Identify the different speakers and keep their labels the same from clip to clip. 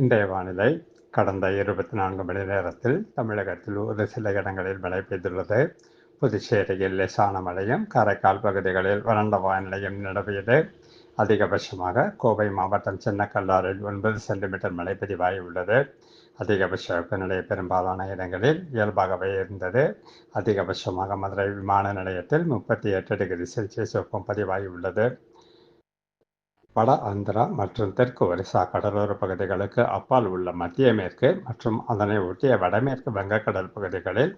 Speaker 1: இன்றைய வானிலை கடந்த இருபத்தி நான்கு மணி நேரத்தில் தமிழகத்தில் ஒரு சில இடங்களில் மழை பெய்துள்ளது புதுச்சேரியில் லேசான மழையும் காரைக்கால் பகுதிகளில் வறண்ட வானிலையும் நிலவியது அதிகபட்சமாக கோவை மாவட்டம் சின்னக்கல்லாறில் ஒன்பது சென்டிமீட்டர் மழை பதிவாகி உள்ளது அதிகபட்ச வெப்பநிலை பெரும்பாலான இடங்களில் இயல்பாகவே இருந்தது அதிகபட்சமாக மதுரை விமான நிலையத்தில் முப்பத்தி எட்டு டிகிரி செல்சியஸ் வெப்பம் பதிவாகி உள்ளது வட ஆந்திரா மற்றும் தெற்கு ஒரிசா கடலோர பகுதிகளுக்கு அப்பால் உள்ள மத்திய மேற்கு மற்றும் அதனை ஒட்டிய வடமேற்கு வங்கக்கடல் பகுதிகளில்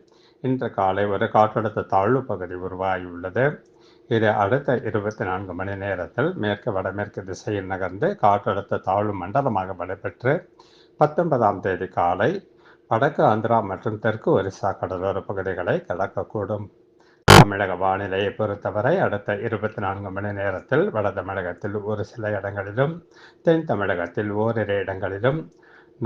Speaker 1: இன்று காலை ஒரு காற்றழுத்த தாழ்வு பகுதி உருவாகியுள்ளது இது அடுத்த இருபத்தி நான்கு மணி நேரத்தில் மேற்கு வடமேற்கு திசையில் நகர்ந்து காற்றழுத்த தாழ்வு மண்டலமாக வலுப்பெற்று பத்தொன்பதாம் தேதி காலை வடக்கு ஆந்திரா மற்றும் தெற்கு ஒரிசா கடலோர பகுதிகளை கடக்கக்கூடும் தமிழக வானிலையை பொறுத்தவரை அடுத்த இருபத்தி நான்கு மணி நேரத்தில் வட தமிழகத்தில் ஒரு சில இடங்களிலும் தென் தமிழகத்தில் ஓரிரு இடங்களிலும்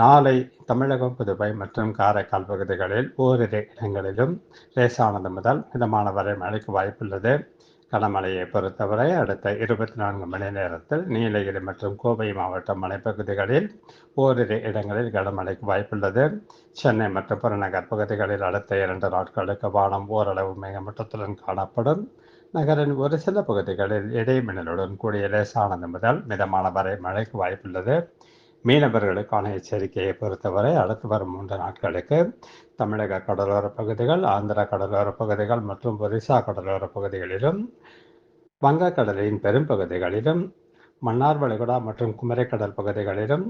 Speaker 1: நாளை தமிழகம் புதுவை மற்றும் காரைக்கால் பகுதிகளில் ஓரிரு இடங்களிலும் லேசானது முதல் மிதமான வரை மழைக்கு வாய்ப்புள்ளது கனமழையை பொறுத்தவரை அடுத்த இருபத்தி நான்கு மணி நேரத்தில் நீலகிரி மற்றும் கோவை மாவட்ட மலைப்பகுதிகளில் ஓரிரு இடங்களில் கனமழைக்கு வாய்ப்புள்ளது சென்னை மற்றும் புறநகர் பகுதிகளில் அடுத்த இரண்டு நாட்களுக்கு வானம் ஓரளவு மேகமூட்டத்துடன் காணப்படும் நகரின் ஒரு சில பகுதிகளில் இடைமின்னலுடன் கூடிய லேசானது முதல் மிதமான வரை மழைக்கு வாய்ப்புள்ளது மீனவர்களுக்கான எச்சரிக்கையை பொறுத்தவரை அடுத்து வரும் மூன்று நாட்களுக்கு தமிழக கடலோர பகுதிகள் ஆந்திர கடலோர பகுதிகள் மற்றும் ஒரிசா கடலோர பகுதிகளிலும் வங்கக்கடலின் பெரும்பகுதிகளிலும் மன்னார் வளைகுடா மற்றும் குமரிக்கடல் பகுதிகளிலும்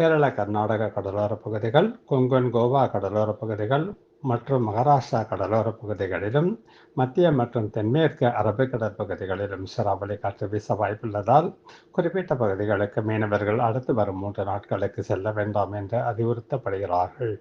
Speaker 1: கேரள கர்நாடக கடலோர பகுதிகள் கொங்கன் கோவா கடலோர பகுதிகள் மற்றும் மகாராஷ்டிரா கடலோர பகுதிகளிலும் மத்திய மற்றும் தென்மேற்கு அரபிக்கடல் பகுதிகளிலும் சிராவளி காற்று வீச வாய்ப்புள்ளதால் குறிப்பிட்ட பகுதிகளுக்கு மீனவர்கள் அடுத்து வரும் மூன்று நாட்களுக்கு செல்ல வேண்டாம் என்று அறிவுறுத்தப்படுகிறார்கள்